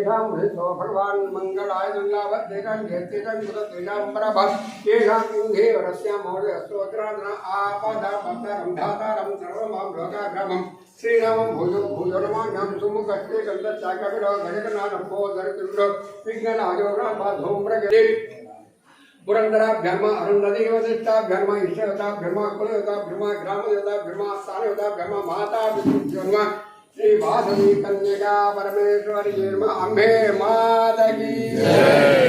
तेषां हृतो भगवान् मङ्गलाय दुर्लभत् तेषां जयस्तेषां कृतत्वेषाम्बरभत् तेषां सिंहे वरस्यां महोदय अस्तोत्रान् आपादापत्तरम्भातारं सर्वमां लोकाग्रमं श्रीरामं भूयो भूयोरमाज्ञां सुमुखस्ते कल्लच्चाकविरो घटकनाथम्भोधरतिरुडो विघ्ननाजोगाधूम्रगदे पुरंदराभ्यर्म अरुंधदेवदत्ताभ्यर्म इष्टवताभ्यर्म कुलवताभ्यर्म ग्रामदेवताभ्यर्म स्थानवताभ्यर्म माता विष्णुभ्यर्म श्री वासवी कन्या परमेश्वरी अंबे मादगी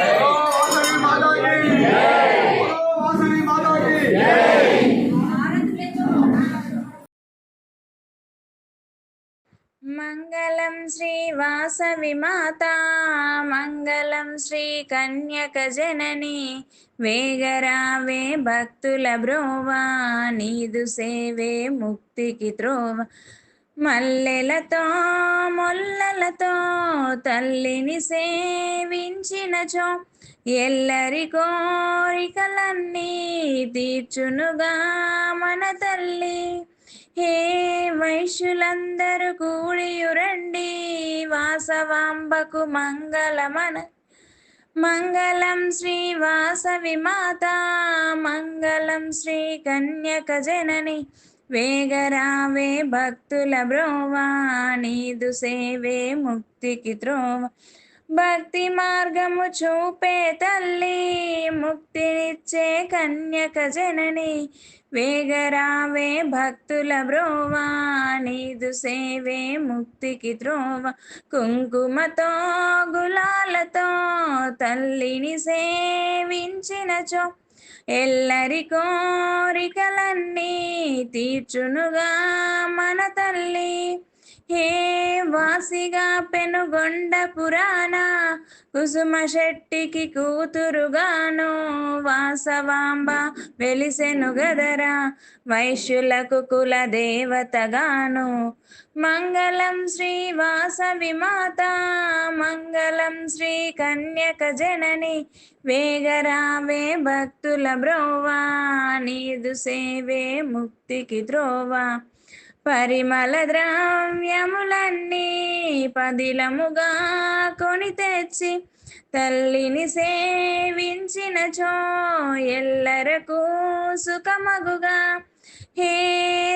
మంగళం శ్రీ వాసవి మాత మంగళం శ్రీ కన్యక జనని వేగరావే భక్తుల బ్రోవా నీదు సేవే ముక్తికి త్రోవ. మల్లెలతో మొల్లలతో తల్లిని సేవించినచో ఎల్లరి కోరికలన్నీ తీర్చునుగా మన తల్లి. వైశ్యులందరూ కూడియురండి వాసవాంబకు మంగళమన. మంగళం శ్రీ వాసవి మాత మంగళం శ్రీ కన్యక జనని. వేగరావే భక్తుల బ్రోవా నీదు సేవే ముక్తికి త్రోవా. భక్తి మార్గము చూపే తల్లి ముక్తినిచ్చే కన్యక జనని. వేగరావే భక్తుల బ్రోవా నీదు సేవే ముక్తికి ద్రోవ కుంకుమతో గులాలతో తల్లిని సేవించినచో. ఎల్లరి కోరికలన్నీ తీర్చునుగా మన తల్లి. హే వాసిగా పెనుగొండ పురాణ కుసుమ శెట్టికి కూతురుగాను వాసవాంబ వెలిసెను గదరా వైశ్యులకు కుల దేవతగాను. మంగళం శ్రీ వాసవి మాత మంగళం శ్రీ కన్యక జనని వేగరావే భక్తుల బ్రోవా నీదు సేవే ముక్తికి ద్రోవా పరిమళ ద్రవ్యములన్నీ పదిలముగా కొని తెచ్చి తల్లిని సేవించినచో ఎల్లరకు సుఖమగుగా. హే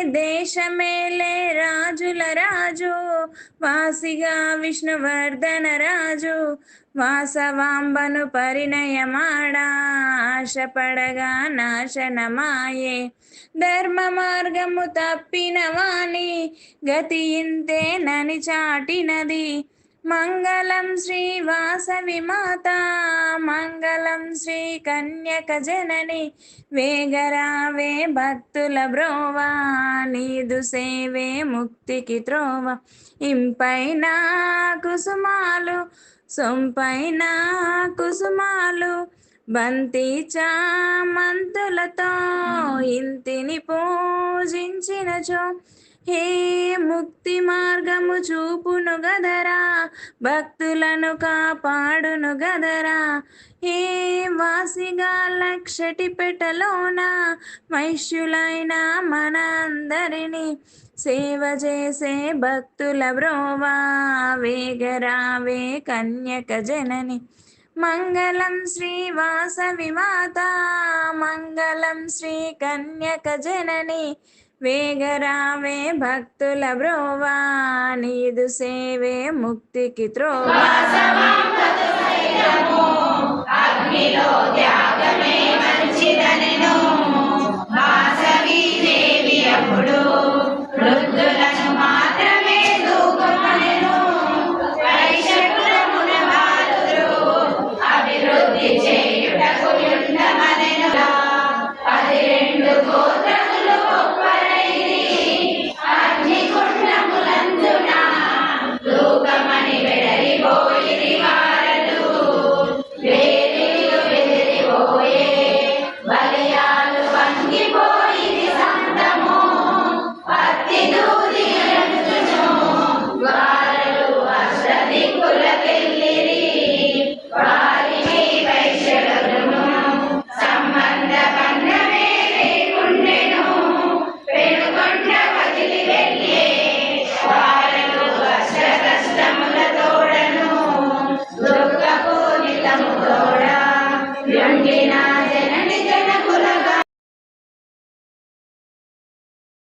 దేశమేలే రాజుల రాజు వాసిగా విష్ణువర్ధన రాజు వాసవాంబను పరిణయమాడా ఆశపడగా నాశనమాయే. ధర్మ మార్గము తప్పిన వాణి గతి ఇంతేనని చాటినది మంగళం శ్రీ వాసవి మాత మంగళం శ్రీ కన్యక జనని వేగరావే భక్తుల బ్రోవా నీదు సేవే ముక్తికి త్రోవ. ఇంపైన కుసుమాలు సొంపైన కుసుమాలు బంతి చామంతులతో ఇంతిని పూజించినచో. హే ముక్తి మార్గము చూపును గదరా? భక్తులను కాపాడును గదరా? హే వాసిగా లక్షటి పెట్టలోన వైశ్యులైన మన అందరినీ సేవ చేసే భక్తుల బ్రోవా? వేగరావే కన్యక జనని. మంగళం శ్రీ వాసవి మాత మంగళం శ్రీ కన్యక జనని. వేగరావే భక్తుల బ్రోవా నీదు సేవే ముక్తికి త్రోవా. త్యాగమే.